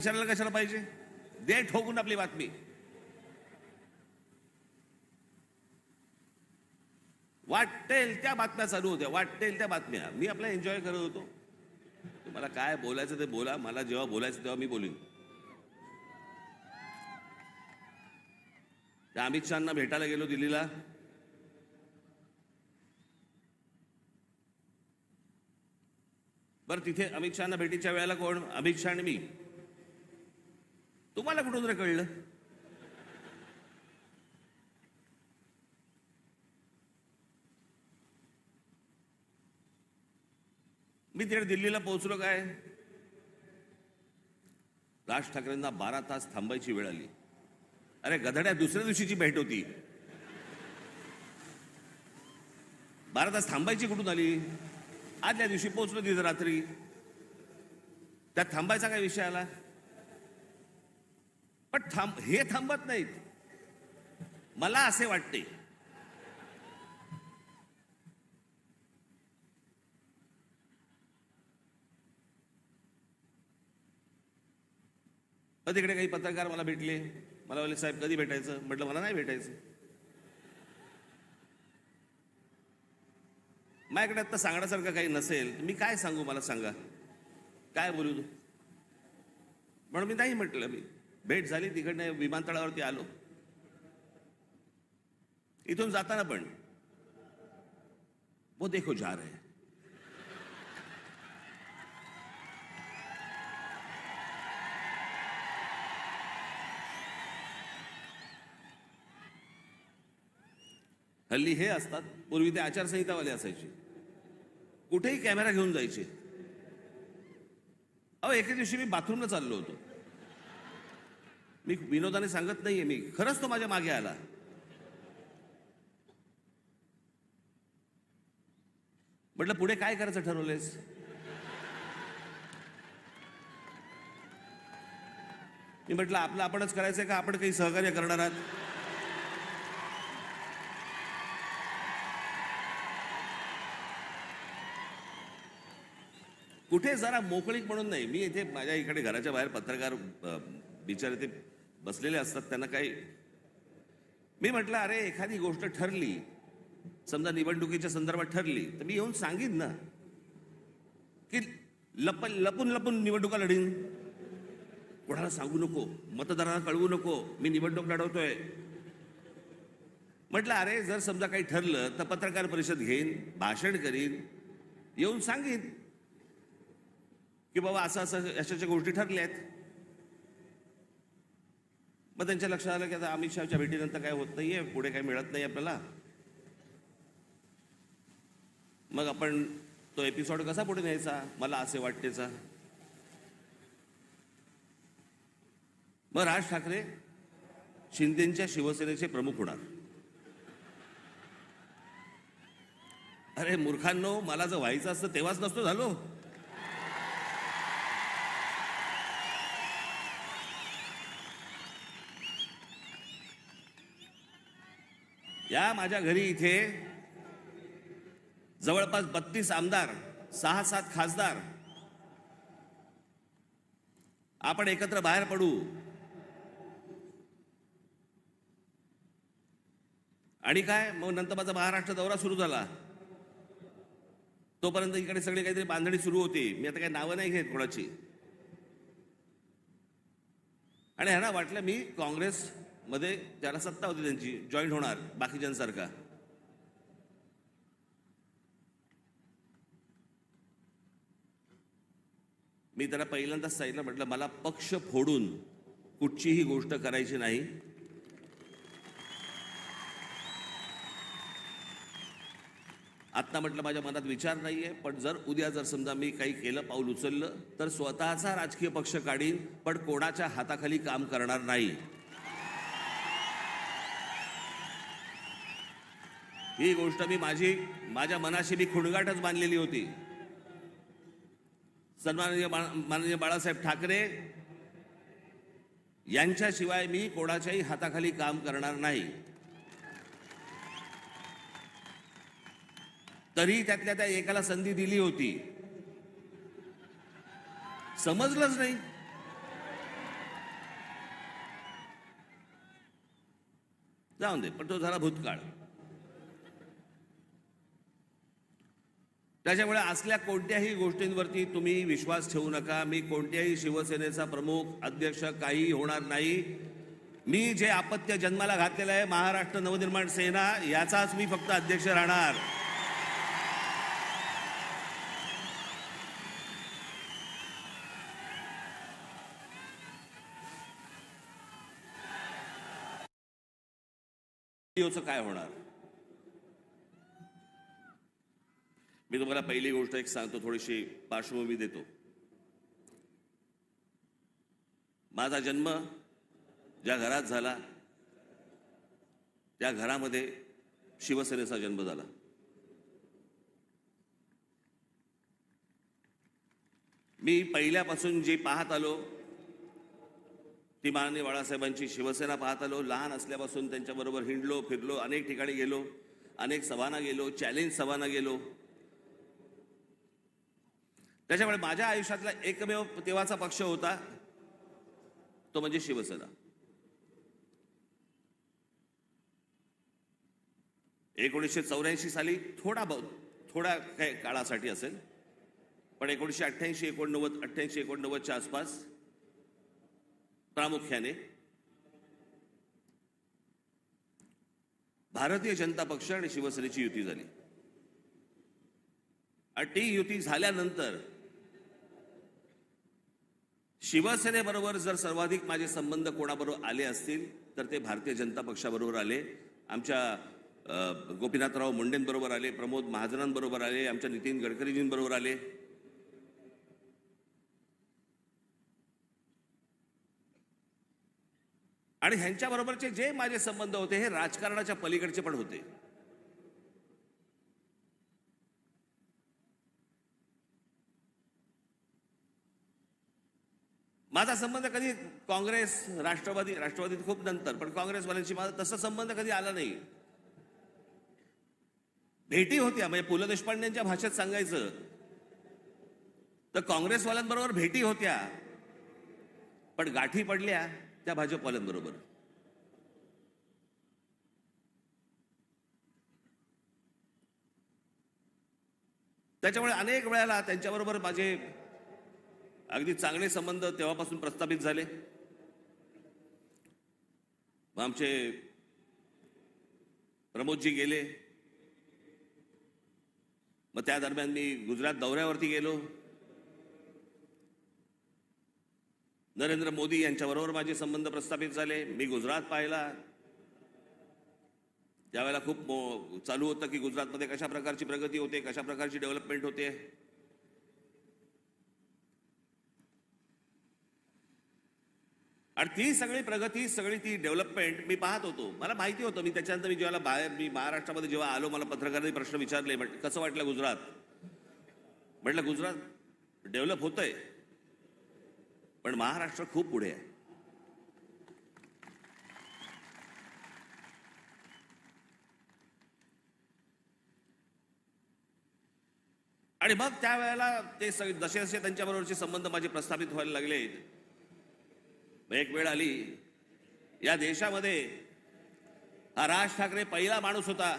विचारायला कशाला पाहिजे? दे ठोकून आपली बातमी. वाटेल त्या बातम्या चालू होत्या वाटेल त्या बातम्या. मी आपला एन्जॉय करत होतो. तुम्हाला काय बोलायचं ते बोला मला जेव्हा बोलायचं तेव्हा मी बोलीन. त्या अमित शहाना भेटायला गेलो दिल्लीला. बरं तिथे अमित शहाना भेटीच्या वेळेला कोण? अमित शहा आणि मी. तुम्हाला कुठून रे कळलं? मी तिकडे दिल्लीला पोहोचलो काय? राज ठाकरेंना बारा तास थांबायची वेळ आली. अरे गधड्या दुसऱ्या दिवशीची भेट होती. बारा तास थांबायची कुठून आली? आदल्या दिवशी पोहोचलो तिथं रात्री. त्यात थांबायचा काय विषय आला? पण थांब हे थांबत नाहीत. मला असे वाटते. तिकडे काही पत्रकार मला भेटले? मला बोलले साहेब कधी भेटायचं? म्हटलं मला नाही भेटायचं. माझ्याकडे आता सांगण्यासारखं काही नसेल. मी काय सांगू मला सांगा. काय बोलू तू? म्हणून मी नाही म्हटलं मी. भेट झाली तिकडनं विमानतळावरती आलो. इथून जाताना पण वो देखो जा रहे हैं. हल्ली हे असतात पूर्वी ते आचारसंहितावाले असायचे. कुठेही कॅमेरा घेऊन जायचे. अहो एके दिवशी मी बाथरूमला चाललो होतो. मी विनोदाने सांगत नाहीये मी. खरंच तो माझ्या मागे आला. म्हटलं पुढे काय करायचं ठरवलेस मी म्हटलं आपलं आपणच करायचंय का? आपण काही सहकार्य करणार आहात? कुठे जरा मोकळीक म्हणून नाही. मी इथे माझ्या इकडे घराच्या बाहेर पत्रकार बिचारे ते बसलेले असतात त्यांना काही मी म्हटलं अरे एखादी गोष्ट ठरली समजा निवडणुकीच्या संदर्भात ठरली तर मी येऊन सांगीन ना की लप लपून लपून निवडणुका लढीन. कोणाला सांगू नको मतदारांना कळवू नको मी निवडणूक लढवतोय. म्हटलं अरे जर समजा काही ठरलं तर पत्रकार परिषद घेईन भाषण करीन येऊन सांगीन की बाबा असं असं अशाच्या गोष्टी ठरल्या आहेत मग त्यांच्या लक्षात आलं की आता अमित शहाच्या भेटीनंतर काय होत नाहीये पुढे काही मिळत नाही आपल्याला. मग आपण तो एपिसोड कसा पुढे न्यायचा? मला असे वाटतेचा. मग राज ठाकरे शिंदेच्या शिवसेनेचे प्रमुख होणार. अरे मूर्खांनो मला जर व्हायचं असतं तेव्हाच नसतो झालो. या माझ्या घरी इथे जवळपास बत्तीस आमदार सहा सात खासदार. आपण एकत्र बाहेर पडू. आणि काय? मग नंतर माझा महाराष्ट्र दौरा सुरू झाला. तोपर्यंत इकडे सगळी काहीतरी बांधणी सुरू होती. मी आता काही नावं नाही घेत कोणाची. आणि ह्यांना वाटलं मी काँग्रेस मध्ये ज्याला सत्ता होती त्यांची जॉईंट होणार बाकीच्यांसारखा मी त्याला पहिल्यांदाच सांगितलं म्हटलं मला पक्ष फोडून कुठचीही गोष्ट करायची नाही. आत्ता म्हटलं माझ्या मनात विचार नाहीये पण जर उद्या जर समजा मी काही केलं पाऊल उचललं तर स्वतःचा राजकीय पक्ष काढीन पण कोणाच्या हाताखाली काम करणार नाही. ही गोष्ट मी माझी माझ्या मनाशी मी खुणगाटच बांधलेली होती. सन्माननीय माननीय बाळासाहेब ठाकरे यांच्याशिवाय मी कोणाच्याही हाताखाली काम करणार नाही. तरी त्यातल्या त्या एकाला संधी दिली होती. समजलंच नाही. जाऊन दे पण तो झाला भूतकाळ. त्याच्यामुळे असल्या कोणत्याही गोष्टींवरती तुम्ही विश्वास ठेवू नका. मी कोणत्याही शिवसेनेचा प्रमुख अध्यक्ष काही होणार नाही. मी जे आपत्य जन्माला घातलेलं आहे महाराष्ट्र नवनिर्माण सेना याचाच मी फक्त अध्यक्ष राहणार. काय होणार? मी तुम्हाला पहिली गोष्ट एक सांगतो थोडीशी पार्श्वभूमी देतो. माझा जन्म ज्या घरात झाला त्या घरामध्ये शिवसेनेचा जन्म झाला. मी पहिल्यापासून जे पाहत आलो ती माननीय बाळासाहेबांची शिवसेना पाहत आलो लहान असल्यापासून त्यांच्याबरोबर हिंडलो फिरलो अनेक ठिकाणी गेलो अनेक सभांना गेलो चॅलेंज सभांना गेलो. त्याच्यामुळे माझ्या आयुष्यातला एकमेव तेव्हाचा पक्ष होता तो म्हणजे शिवसेना. एकोणीसशे चौऱ्याऐंशी साली थोडा बहुत थोड्या काही काळासाठी असेल पण एकोणीसशे अठ्ठ्याऐंशी एकोणनव्वद अठ्ठ्याऐंशी एकोणनव्वदच्या आसपास प्रामुख्याने भारतीय जनता पक्ष आणि शिवसेनेची युती झाली. आणि ती युती झाल्यानंतर शिवसेनेबरोबर जर सर्वाधिक माझे संबंध कोणाबरोबर आले असतील तर ते भारतीय जनता पक्षाबरोबर आले. आमच्या गोपीनाथराव मुंडेंबरोबर आले प्रमोद महाजनांबरोबर आले आमच्या नितीन गडकरीजींबरोबर आले. आणि ह्यांच्याबरोबरचे जे माझे संबंध होते हे राजकारणाच्या पलीकडचे पण होते. माझा संबंध कधी काँग्रेस राष्ट्रवादी राष्ट्रवादीत खूप नंतर पण काँग्रेसवाल्यांशी माझा तसा संबंध कधी आला नाही. भेटी होत्या म्हणजे पु ल देशपांडेंच्या भाषेत सांगायचं तर काँग्रेसवाल्यांबरोबर भेटी होत्या पण गाठी पडल्या त्या भाजपवाल्यांबरोबर. त्याच्यामुळे अनेक वेळेला त्यांच्याबरोबर माझे अगदी चांगले संबंध तेव्हापासून प्रस्थापित झाले. आमचे प्रमोदजी गेले. मग त्या दरम्यान मी गुजरात दौऱ्यावरती गेलो. नरेंद्र मोदी यांच्याबरोबर माझे संबंध प्रस्थापित झाले. मी गुजरात पाहिला. त्यावेळेला खूप चालू होतं की गुजरातमध्ये कशा प्रकारची प्रगती होते कशा प्रकारची डेव्हलपमेंट होते. आणि ती सगळी प्रगती सगळी ती डेव्हलपमेंट मी पाहत होतो. मला माहिती होतं मी त्याच्यानंतर मी जेव्हा बाहेर मी महाराष्ट्रामध्ये जेव्हा आलो मला पत्रकारांनी प्रश्न विचारले म्हट- कसं वाटलं गुजरात? म्हटलं गुजरात डेव्हलप होतंय पण महाराष्ट्र खूप पुढे आहे. आणि मग त्यावेळेला ते सगळे जसे जसे त्यांच्याबरोबरचे संबंध माझे प्रस्थापित व्हायला लागले. एक वेळ आली. या देशामध्ये हा राज ठाकरे पहिला माणूस होता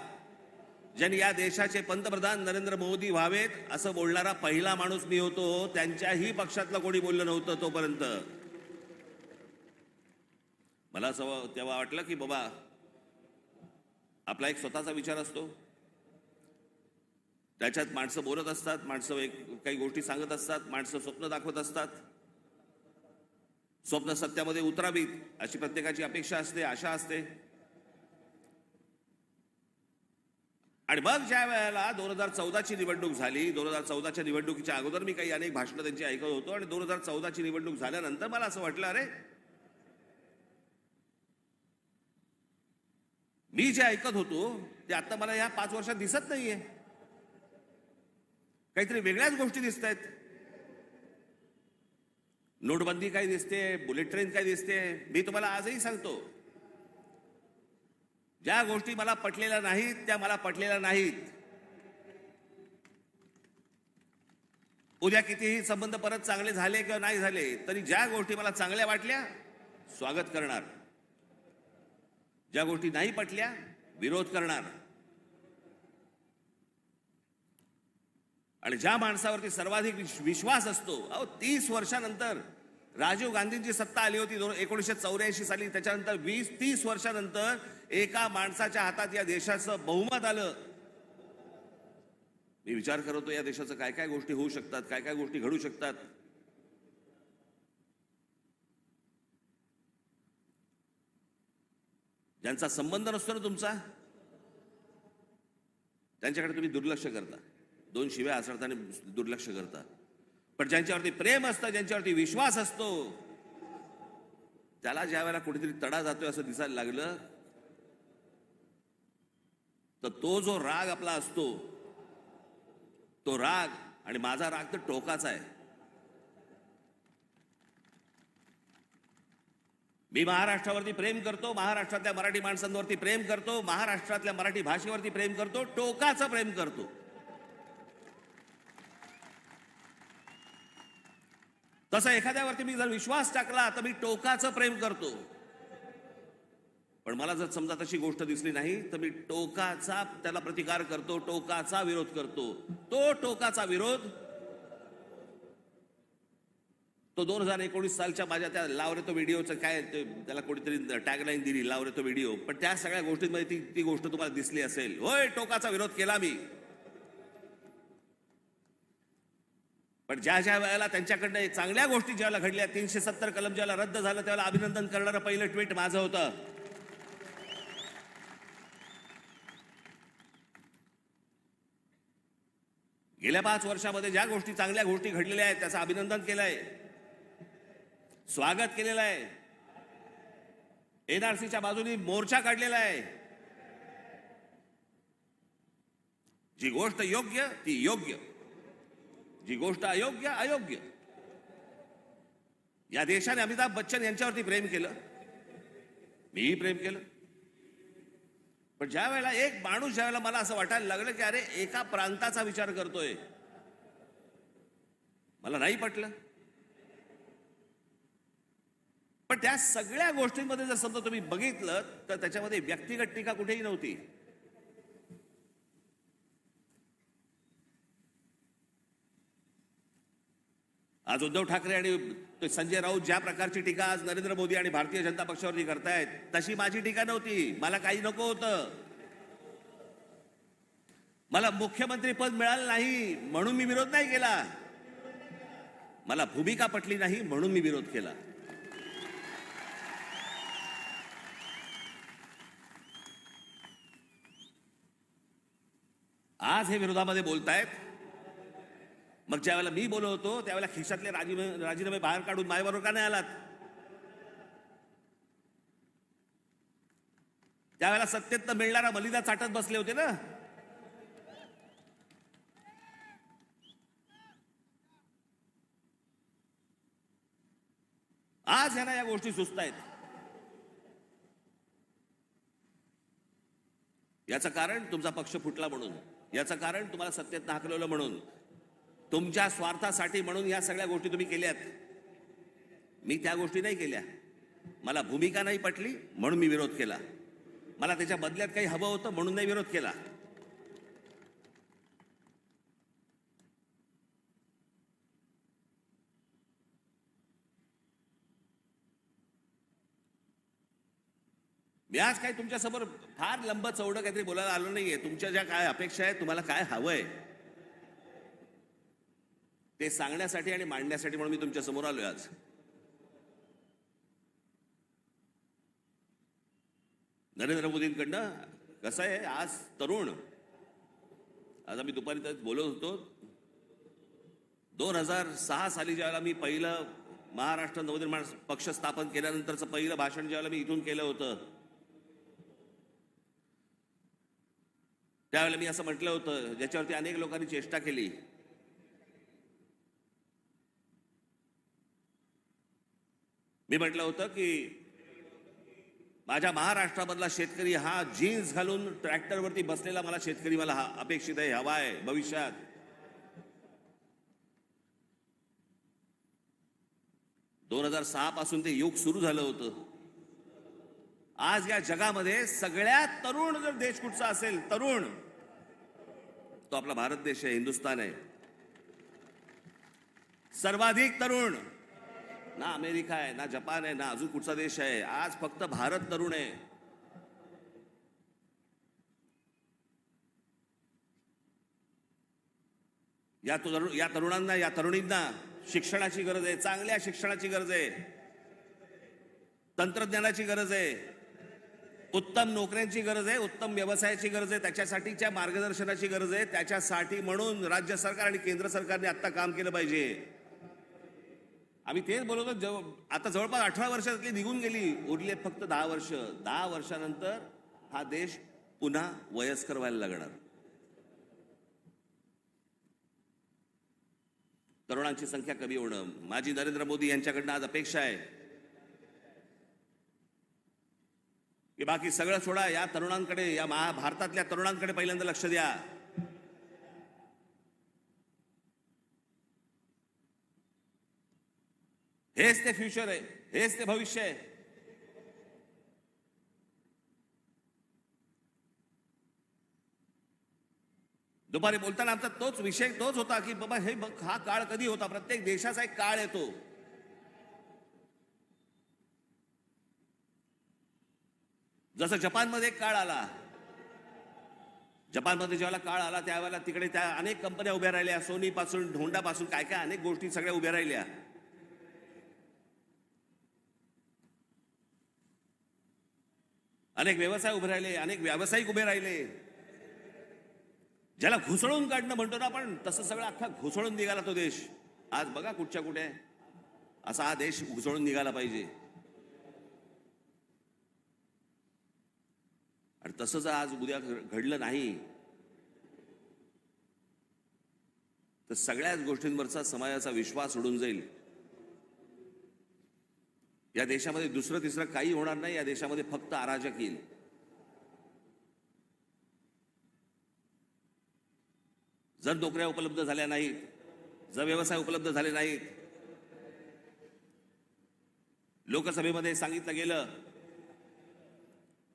ज्यांनी या देशाचे पंतप्रधान नरेंद्र मोदी व्हावेत असं बोलणारा पहिला माणूस मी होतो त्यांच्याही पक्षातलं कोणी बोललं नव्हतं तोपर्यंत. मला असं तेव्हा वाटलं की बाबा आपला एक स्वतःचा विचार असतो. त्याच्यात माणसं बोलत असतात माणसं एक काही गोष्टी सांगत असतात माणसं स्वप्न दाखवत असतात. स्वप्न सत्यामध्ये उतरावीत अशी प्रत्येकाची अपेक्षा असते आशा असते. आणि मग ज्या वेळेला दोन हजार चौदाची निवडणूक झाली दोन हजार चौदाच्या निवडणुकीच्या अगोदर मी काही अनेक भाषणं त्यांची ऐकत होतो आणि दोन हजार चौदाची निवडणूक झाल्यानंतर मला असं वाटलं अरे मी जे ऐकत होतो ते आता मला या पाच वर्षात दिसत नाहीये. काहीतरी वेगळ्याच गोष्टी दिसत आहेत नोटबंदी काय दिसते बुलेट ट्रेन काय दिसते मी तुम्हाला आजही सांगतो. ज्या गोष्टी मला पटलेल्या नाहीत त्या मला पटलेल्या नाहीत. उद्या कितीही संबंध परत चांगले झाले किंवा नाही झाले तरी ज्या गोष्टी मला चांगल्या वाटल्या स्वागत करणार. ज्या गोष्टी नाही पटल्या विरोध करणार. आणि ज्या माणसावरती सर्वाधिक विश्वास असतो अहो तीस वर्षानंतर राजीव गांधींची सत्ता आली होती दोन एकोणीसशे चौऱ्याऐंशी साली. त्याच्यानंतर वीस तीस वर्षानंतर एका माणसाच्या हातात या देशाचं बहुमत आलं. मी विचार करतो या देशाचं काय काय गोष्टी होऊ शकतात काय काय गोष्टी घडू शकतात? ज्यांचा संबंध नसतो ना तुमचा त्यांच्याकडे तुम्ही दुर्लक्ष करता. दोन शिव्या आसळताना दुर्लक्ष करतात. पण ज्यांच्यावरती प्रेम असतं ज्यांच्यावरती विश्वास असतो त्याला ज्या वेळेला कुठेतरी तडा जातोय असं दिसायला लागलं तर तो जो राग आपला असतो तो राग आणि माझा राग तर टोकाचा आहे. मी महाराष्ट्रावरती प्रेम करतो महाराष्ट्रातल्या मराठी माणसांवरती प्रेम करतो महाराष्ट्रातल्या मराठी भाषेवरती प्रेम करतो टोकाचं प्रेम करतो. तसं एखाद्यावरती मी जर विश्वास टाकला तर मी टोकाचं प्रेम करतो. पण मला जर समजा तशी गोष्ट दिसली नाही तर मी टोकाचा त्याला प्रतिकार करतो टोकाचा विरोध करतो. तो टोकाचा विरोध तो दोन हजार एकोणीस सालच्या माझ्या त्या लावरे तो व्हिडिओचं काय त्याला कोणीतरी टॅगलाईन दिली लावरे तो व्हिडिओ. पण त्या सगळ्या गोष्टींमध्ये ती ती गोष्ट तुम्हाला दिसली असेल. होय टोकाचा विरोध केला मी. पण ज्या ज्या वेळेला त्यांच्याकडनं चांगल्या गोष्टी ज्यावेळेला घडल्या तीनशे सत्तर कलम ज्याला रद्द झालं त्यावेळेला अभिनंदन करणारं पहिलं ट्विट माझं होतं. गेल्या पाच वर्षामध्ये ज्या गोष्टी चांगल्या गोष्टी घडलेल्या आहेत त्याचं अभिनंदन केलंय. स्वागत केलेलं आहे. एनआरसीच्या बाजूनी मोर्चा काढलेला आहे. जी गोष्ट योग्य ती योग्य. जी गोष्ट अयोग्य अयोग्य. या देशाने अमिताभ बच्चन यांच्यावरती प्रेम केलं. मीही प्रेम केलं. पण ज्या वेळेला एक माणूस ज्या वेळेला मला असं वाटायला लागलं की अरे एका प्रांताचा विचार करतोय. मला नाही पटलं. पण त्या सगळ्या गोष्टींमध्ये जर समजा तुम्ही बघितलं तर त्याच्यामध्ये व्यक्तिगत टीका कुठेही नव्हती. आज उद्धव ठाकरे आणि संजय राऊत ज्या प्रकारची टीका आज नरेंद्र मोदी आणि भारतीय जनता पक्षावरती करतायत तशी माझी टीका नव्हती. मला काही नको होतं. मला मुख्यमंत्री पद मिळालं नाही म्हणून मी विरोध नाही केला. मला भूमिका पटली नाही म्हणून मी विरोध केला. आज हे विरोधामध्ये बोलतायत. मग ज्या वेळेला मी बोलत होतो त्यावेळेला खिशातले राजीनामे राजीनामे बाहेर काढून माझ्याबरोबर का नाही आलात? त्यावेळेला सत्तेत मिळणारा बलिदा चाटत बसले होते ना? आज ह्यांना या गोष्टी सुचत आहेत. याचं कारण तुमचा पक्ष फुटला म्हणून. याचं कारण तुम्हाला सत्तेत हाकलवलं म्हणून. तुमच्या स्वार्थासाठी म्हणून या सगळ्या गोष्टी तुम्ही केल्यात. मी त्या गोष्टी नाही केल्या. मला भूमिका नाही पटली म्हणून मी विरोध केला. मला त्याच्या बदल्यात काही हवं होतं म्हणून नाही विरोध केला. मी आज काय तुमच्यासमोर फार लंब चौडं काहीतरी बोलायला आलो नाहीये. तुमच्या ज्या काय अपेक्षा आहेत तुम्हाला काय हवंय? ते सांगण्यासाठी आणि मांडण्यासाठी म्हणून मी तुमच्यासमोर आलोय आज. नरेंद्र मोदींकडनं कसं आहे आज तरुण. आज आम्ही दुपारी तर बोलत होतो. दोन हजार सहा साली ज्यावेळेला मी पहिलं महाराष्ट्र नवनिर्माण पक्ष स्थापन केल्यानंतरचं पहिलं भाषण ज्यावेळेला मी इथून केलं होतं त्यावेळेला मी असं म्हटलं होतं ज्याच्यावरती अनेक लोकांनी चेष्टा केली. मी म्हटलं होतं की माझ्या महाराष्ट्रामधला शेतकरी हा जीन्स घालून ट्रॅक्टरवरती बसलेला मला शेतकरी मला हा अपेक्षित आहे हवा आहे भविष्यात. दोन हजार सहा पासून ते युग सुरू झालं होतं. आज या जगामध्ये सगळ्यात तरुण जर देश कुठचा असेल तरुण तो आपला भारत देश आहे हिंदुस्थान आहे. सर्वाधिक तरुण ना अमेरिका आहे ना जपान आहे ना अजून कुठचा देश आहे. आज फक्त भारत तरुण आहे. या तरुण या तरुणांना या तरुणींना शिक्षणाची गरज आहे. चांगल्या शिक्षणाची गरज आहे. तंत्रज्ञानाची गरज आहे. उत्तम नोकऱ्यांची गरज आहे उत्तम व्यवसायाची गरज आहे त्याच्यासाठीच्या मार्गदर्शनाची गरज आहे. त्याच्यासाठी म्हणून राज्य सरकार आणि केंद्र सरकारने आता काम केलं पाहिजे. आम्ही तेच बोलतो जव आता जवळपास अठरा वर्षातली निघून गेली उरली फक्त दहा वर्ष. दहा वर्षानंतर हा देश पुन्हा वयस्कर व्हायला लागणार. तरुणांची संख्या कमी होणं. माझी नरेंद्र मोदी यांच्याकडनं आज अपेक्षा आहे. की बाकी सगळं सोडा या तरुणांकडे या महाभारतातल्या तरुणांकडे पहिल्यांदा लक्ष द्या. हेच ते फ्युचर आहे हेच ते भविष्य आहे दुपारी बोलताना आमचा तोच विषय तोच होता की बाबा हे बघ हा काळ कधी होता प्रत्येक देशाचा एक काळ येतो जसं जपानमध्ये एक काळ आला जपानमध्ये ज्यावेळेला काळ आला त्यावेळेला तिकडे त्या अनेक कंपन्या उभ्या राहिल्या सोनी पासून काय काय अनेक गोष्टी सगळ्या उभ्या राहिल्या अनेक व्यवसाय उभे राहिले अनेक व्यावसायिक उभे राहिले. ज्याला घुसळून काढणं म्हणतो ना आपण तसं सगळं अख्खा घुसळून निघाला तो देश. आज बघा कुठच्या कुठे आहे. असा हा देश घुसळून निघाला पाहिजे. आणि तसं जर आज उद्या घडलं नाही. तर सगळ्याच गोष्टींवरचा समाजाचा विश्वास उडून जाईल. या देशामध्ये दुसरं तिसरं काही होणार नाही. या देशामध्ये फक्त अराजक येईल. जर नोकऱ्या उपलब्ध झाल्या नाहीत जर व्यवसाय उपलब्ध झाले नाहीत लोकसभेमध्ये सांगितलं गेलं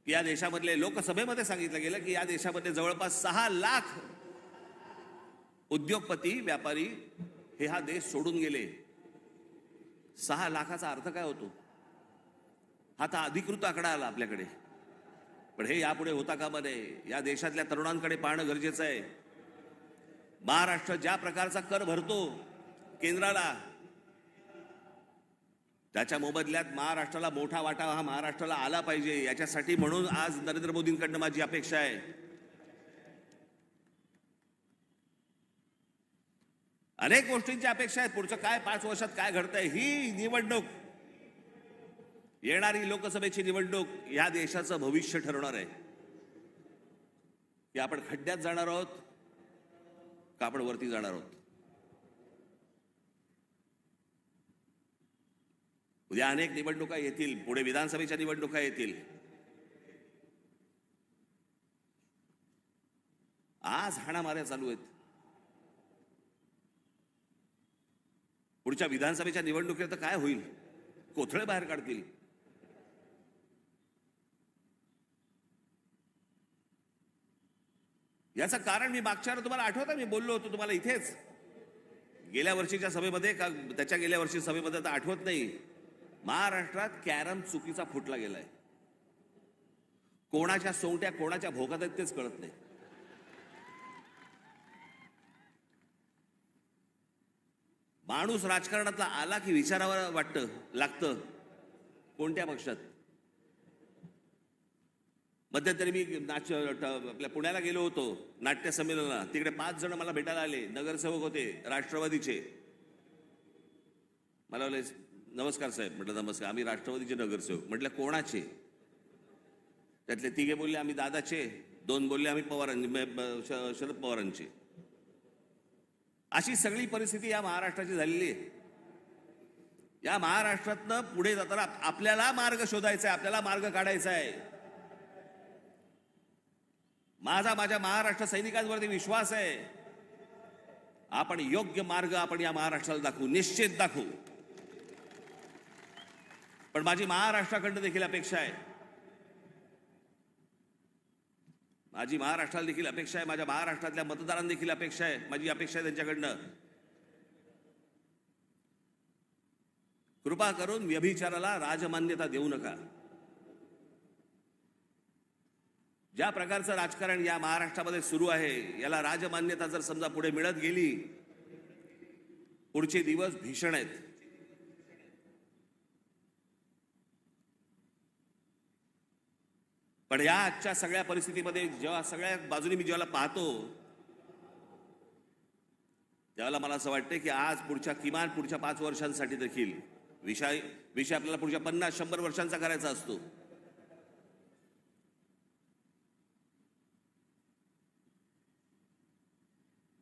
की या देशामधले लोकसभेमध्ये सांगितलं गेलं की या देशामध्ये जवळपास सहा लाख उद्योगपती व्यापारी हे हा देश सोडून गेले. सहा लाखाचा अर्थ काय होतो? हा तर अधिकृत आकडा आला आपल्याकडे. पण हे यापुढे होता कामा नये. या देशातल्या तरुणांकडे पाहणं गरजेचं आहे. महाराष्ट्र ज्या प्रकारचा कर भरतो केंद्राला त्याच्या मोबदल्यात महाराष्ट्राला मोठा वाटा हा महाराष्ट्राला आला पाहिजे. याच्यासाठी म्हणून आज नरेंद्र मोदींकडनं माझी अपेक्षा आहे. अनेक गोष्टींची अपेक्षा आहेत. पुढचं काय पाच वर्षात काय घडतंय ही निवडणूक येणारी लोकसभेची निवडणूक या देशाचं भविष्य ठरवणार आहे. की आपण खड्ड्यात जाणार आहोत का आपण वरती जाणार आहोत? उद्या अनेक निवडणुका येतील. पुढे विधानसभेच्या निवडणुका येतील. आज हाणामाऱ्या चालू आहेत. पुढच्या विधानसभेच्या निवडणुकीत तर काय होईल? कोथळे बाहेर काढतील. याचं कारण मी मागच्या तुम्हाला आठवतं मी बोललो होतो तुम्हाला इथेच. गेल्या वर्षीच्या सभेमध्ये का त्याच्या गेल्या वर्षी सभेमध्ये तर आठवत नाही. महाराष्ट्रात कॅरम चुकीचा फुटला गेलाय. कोणाच्या सोंगट्या कोणाच्या भोगात आहेत तेच कळत नाही. माणूस राजकारणातला आला की विचारावर वाटतं लागतं. कोणत्या पक्षात? मध्यंतरी मी नाच आपल्या पुण्याला गेलो होतो नाट्य संमेलनाला. तिकडे पाच जण मला भेटायला आले. नगरसेवक होते राष्ट्रवादीचे. मला नमस्कार साहेब. म्हटलं नमस्कार. आम्ही राष्ट्रवादीचे नगरसेवक. म्हटलं कोणाचे? त्यातले तिघे बोलले आम्ही दादाचे. दोन बोलले आम्ही पवारांचे. शरद पवारांचे. अशी सगळी परिस्थिती या महाराष्ट्राची झालेली आहे. या महाराष्ट्रातनं पुढे जाताना आपल्याला मार्ग शोधायचा आहे आपल्याला मार्ग काढायचा आहे. माझा माझ्या महाराष्ट्र सैनिकांवरती विश्वास आहे. आपण योग्य मार्ग आपण या महाराष्ट्राला दाखवू निश्चित दाखवू. पण माझी महाराष्ट्राकडनं देखील अपेक्षा आहे. माझी महाराष्ट्राला देखील अपेक्षा आहे माझ्या महाराष्ट्रातल्या मतदारांना देखील अपेक्षा आहे माझी अपेक्षा आहे त्यांच्याकडनं. कृपा करून व्यभिचाराला राजमान्यता देऊ नका. ज्या प्रकारचं राजकारण या महाराष्ट्रामध्ये सुरू आहे याला राजमान्यता जर समजा पुढे मिळत गेली पुढचे दिवस भीषण आहेत. पण या आजच्या सगळ्या परिस्थितीमध्ये जेव्हा सगळ्या बाजूने मी जेव्हा पाहतो त्यावेळेला मला असं वाटतं की आज पुढच्या किमान पुढच्या पाच वर्षांसाठी देखील विषय विषय आपल्याला पुढच्या पन्नास शंभर वर्षांचा करायचा असतो.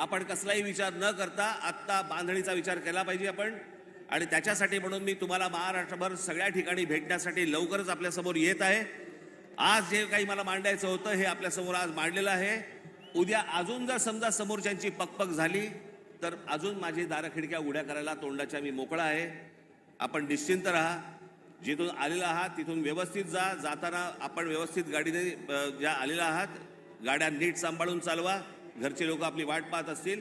आपण कसलाही विचार न करता आत्ता बांधणीचा विचार केला पाहिजे आपण. आणि त्याच्यासाठी म्हणून मी तुम्हाला महाराष्ट्रभर सगळ्या ठिकाणी भेटण्यासाठी लवकरच आपल्यासमोर येत आहे. आज जे काही मला मांडायचं होतं हे आपल्यासमोर आज मांडलेलं आहे. उद्या अजून जर समजा समोरच्यांची पकपक झाली तर अजून माझी दारखिडक्या उड्या करायला तोंडाच्या मी मोकळा आहे. आपण निश्चिंत राहा. जिथून आलेला आहात तिथून व्यवस्थित जा. जाताना आपण व्यवस्थित गाडीने ज्या आलेला आहात गाड्या नीट सांभाळून चालवा. घरचे लोक आपली वाट पाहत असतील.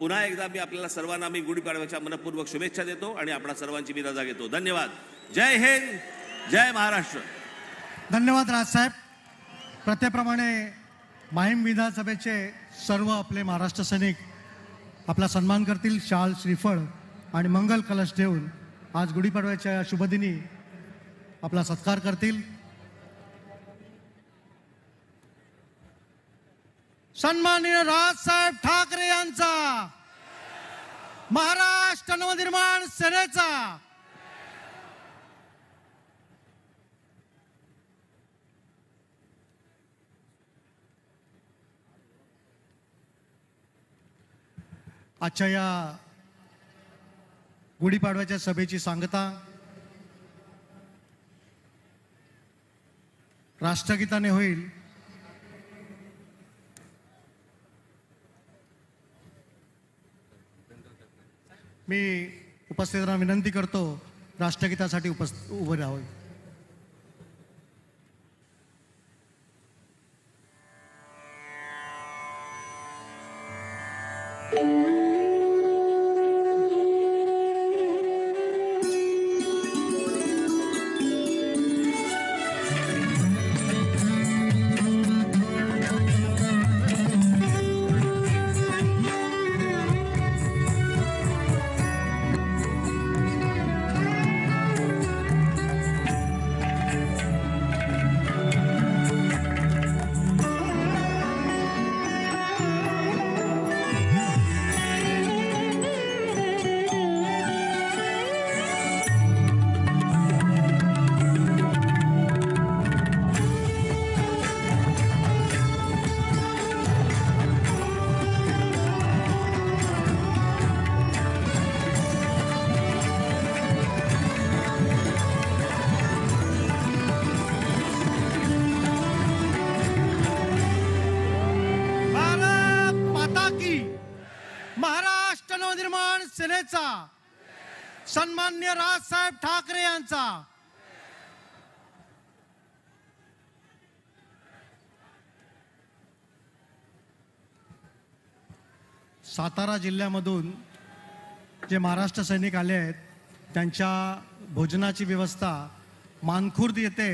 पुन्हा एकदा मी आपल्याला सर्वांना मी गुढीपाडव्याच्या मनपूर्वक शुभेच्छा देतो आणि आपल्या सर्वांची मी रजा घेतो. धन्यवाद. जय हिंद जय महाराष्ट्र. धन्यवाद राजसाहेब. प्रत्येप्रमाणे माहीम विधानसभेचे सर्व आपले महाराष्ट्र सैनिक आपला सन्मान करतील शाल श्रीफळ आणि मंगल कलश ठेवून आज गुढीपाडव्याच्या शुभदिनी आपला सत्कार करतील. सन्माननीय राजसाहेब ठाकरे यांचा. महाराष्ट्र नवनिर्माण सेनेचा. आजच्या या गुढीपाडव्याच्या सभेची सांगता राष्ट्रगीताने होईल. मी उपस्थितांना विनंती करतो राष्ट्रगीतासाठी उपस्थित उभं राहावं. सन्मान्य राजसाहेब ठाकरे यांचा. सातारा जिल्ह्यामधून जे महाराष्ट्र सैनिक आले आहेत त्यांच्या भोजनाची व्यवस्था मानखुर्द येथे